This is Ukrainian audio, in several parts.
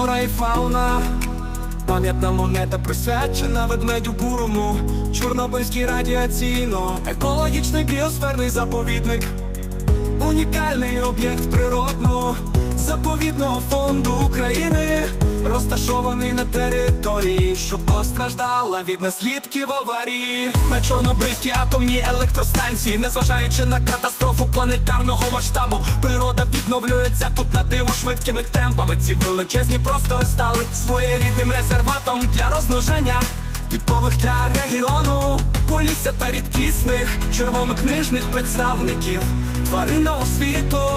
і фауна. Пам'ятна монета присвячена ведмедю бурому, Чорнобильський радіаційно, екологічний біосферний заповідник, унікальний об'єкт природного заповідного фонду України, розташований на території, що постраждала від наслідків аварії на Чорнобильській атомній електростанції, незважаючи на катастрофу планетарного масштабу, природа відновлюється тут на диво швидкими темпами. Ці величезні простори стали своєрідним резерватом для розмноження. Типових для регіону полісся та рідкісних червонокнижних представників тваринного світу.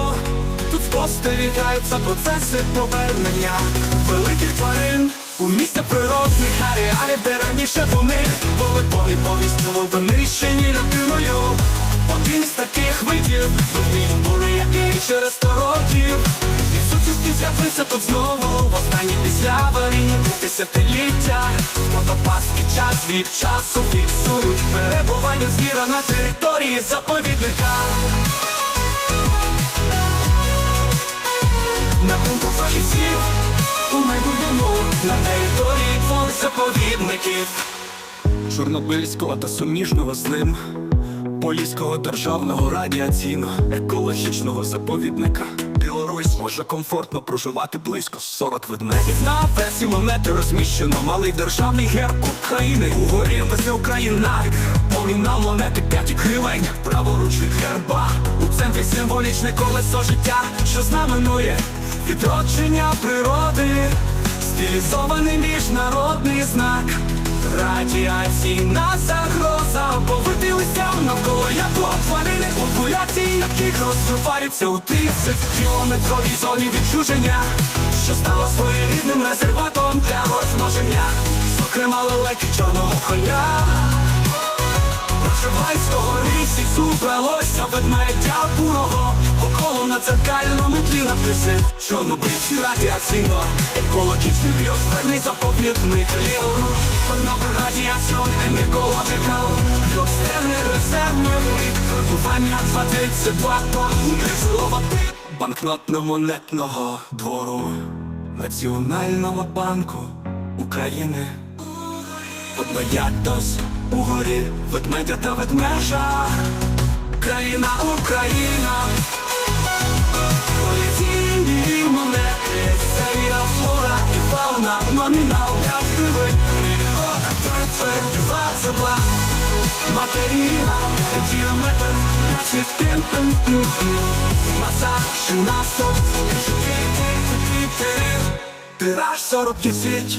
Спостерігаються процеси повернення. Великих тварин у місця природних ареалів, де раніше вони були повні повістю винищені людиною. Один з таких видів він були, який через сто років. Відсутності з'явився тут знову в останні після аварійні десятиліття Водопаски час від часу фіксують перебування звіра на території заповідника На думку фахівців. У майбутньому на території двох заповідників. Чорнобильського та суміжного з ним. Поліського державного радіаційно-екологічного заповідника. Білорусь може комфортно проживати близько 40 ведмедів. На версії монети розміщено малий державний герб України. Угорі везе Україна. Поміна монети 5 гривень. Праворуч від герба. У центрі символічне колесо життя, що знаменує відродження природи Стилізований міжнародний знак. Радіаційна загроза Повитилися навколо як тварини популяції, яких розвиваються у тисяч кілометровій зоні відчуження, що стало своєрідним резерватом для розмноження, зокрема лелеки чорного коня. Проживайського лісі зубралося ведмедя бурого Около на дзеркальному тлі написи Чорнобильський радіаційно. Екологічний біосферний заповідник Ліруш Одного радіаційний екологікал Біосферний резервний Прибування 232 тонни зловати Банкнотно-монетного двору Національного банку України. Ведмедятос у горі, ведмедя та ведмежа. Країна Україна Поліційні монети Севія флора і фауна Номінал як гривень Природа два Матеріна Діаметр Значить тим Маса 16 Тираж 40 тисяч